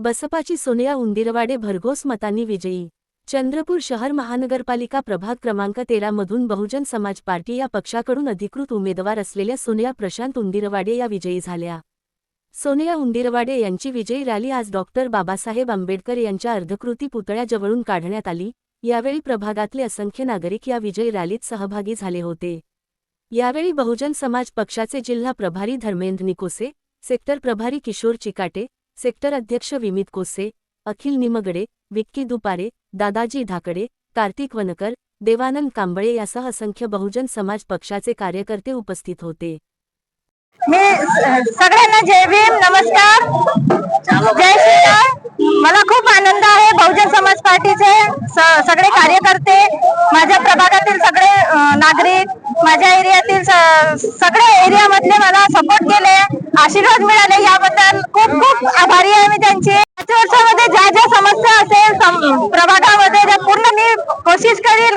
बसपाची सोनिया उंदिरवाडे भरघोस मतांनी विजयी. चंद्रपूर शहर महानगरपालिका प्रभाग क्रमांक तेरामधून बहुजन समाज पार्टी या पक्षाकडून अधिकृत उमेदवार असलेल्या सोनिया प्रशांत उंदिरवाडे या विजयी झाल्या. सोनिया उंदिरवाडे यांची विजयी रॅली आज डॉक्टर बाबासाहेब आंबेडकर यांच्या अर्धकृती पुतळ्याजवळून काढण्यात आली. यावेळी प्रभागातले असंख्य नागरिक या विजयी रॅलीत सहभागी झाले होते. यावेळी बहुजन समाज पक्षाचे जिल्हा प्रभारी धर्मेंद्र निकोसे सेक्टर प्रभारी किशोर चिकाटे सेक्टर अध्यक्ष विमित कोसे अखिल निमगडे विक्की दुपारे दादाजी धाकडे कार्तिक वनकर देवानंद कांबळे यासह असंख्य बहुजन समाज पक्षाचे कार्यकर्ते उपस्थित होते. मी सगळ्यांना जय भीम नमस्कार. जय श्रीराम. मला खूप आनंद आहे बहुजन समाज पार्टीचे सगळे कार्यकर्ते माझ्या प्रभागातील सगळे नागरिक माझ्या एरियातील सगळ्या एरियामधले आशीर्वाद मिळाले याबद्दल खूप खूप आभारी आहे मी त्यांची. पाच वर्षामध्ये ज्या ज्या समस्या असेल प्रभागामध्ये त्या पूर्ण मी कोशिश करील